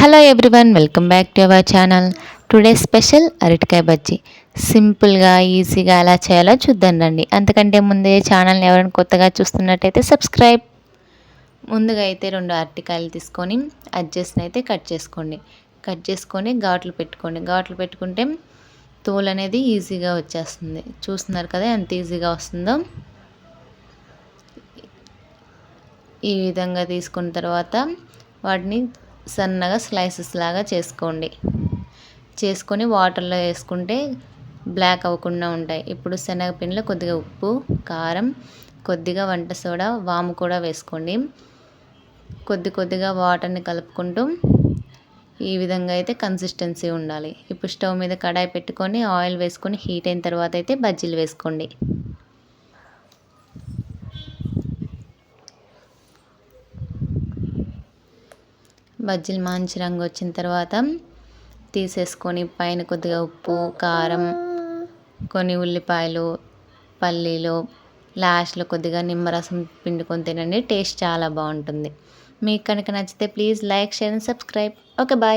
Hello everyone welcome back to our channel today special అరటికాయ బజ్జీ. సింపుల్గా ఈజీగా ఎలా చేయాలో చూద్దాం రండి. అంతకంటే ముందే ఛానల్ని ఎవరైనా కొత్తగా చూస్తున్నట్టయితే సబ్స్క్రైబ్ ముందుగా అయితే రెండు అరటికాయలు తీసుకొని అడ్జస్ట్ని అయితే కట్ చేసుకోండి. కట్ చేసుకొని ఘాట్లు పెట్టుకోండి. ఘాట్లు పెట్టుకుంటే తోలు అనేది ఈజీగా వచ్చేస్తుంది. చూస్తున్నారు కదా ఎంత ఈజీగా వస్తుందో? ఈ విధంగా తీసుకున్న తర్వాత వాటిని సన్నగా స్లైసెస్ లాగా చేసుకోండి. చేసుకొని వాటర్లో వేసుకుంటే బ్లాక్ అవ్వకుండా ఉంటాయి. ఇప్పుడు శనగపిండిలో కొద్దిగా ఉప్పు కారం కొద్దిగా వంట సోడా వాము కూడా వేసుకోండి. కొద్ది కొద్దిగా వాటర్ని కలుపుకుంటూ ఈ విధంగా అయితే కన్సిస్టెన్సీ ఉండాలి. ఇప్పుడు స్టవ్ మీద కడాయి పెట్టుకొని ఆయిల్ వేసుకొని హీట్ అయిన తర్వాత అయితే బజ్జీలు వేసుకోండి. బజ్జీలు మంచి రంగు వచ్చిన తర్వాత తీసేసుకొని పైన కొద్దిగా ఉప్పు కారం కొన్ని ఉల్లిపాయలు పల్లీలు లాస్ట్లో కొద్దిగా నిమ్మరసం పిండుకొని తినండి. టేస్ట్ చాలా బాగుంటుంది. మీకు కనుక నచ్చితే please like share and subscribe. Okay bye.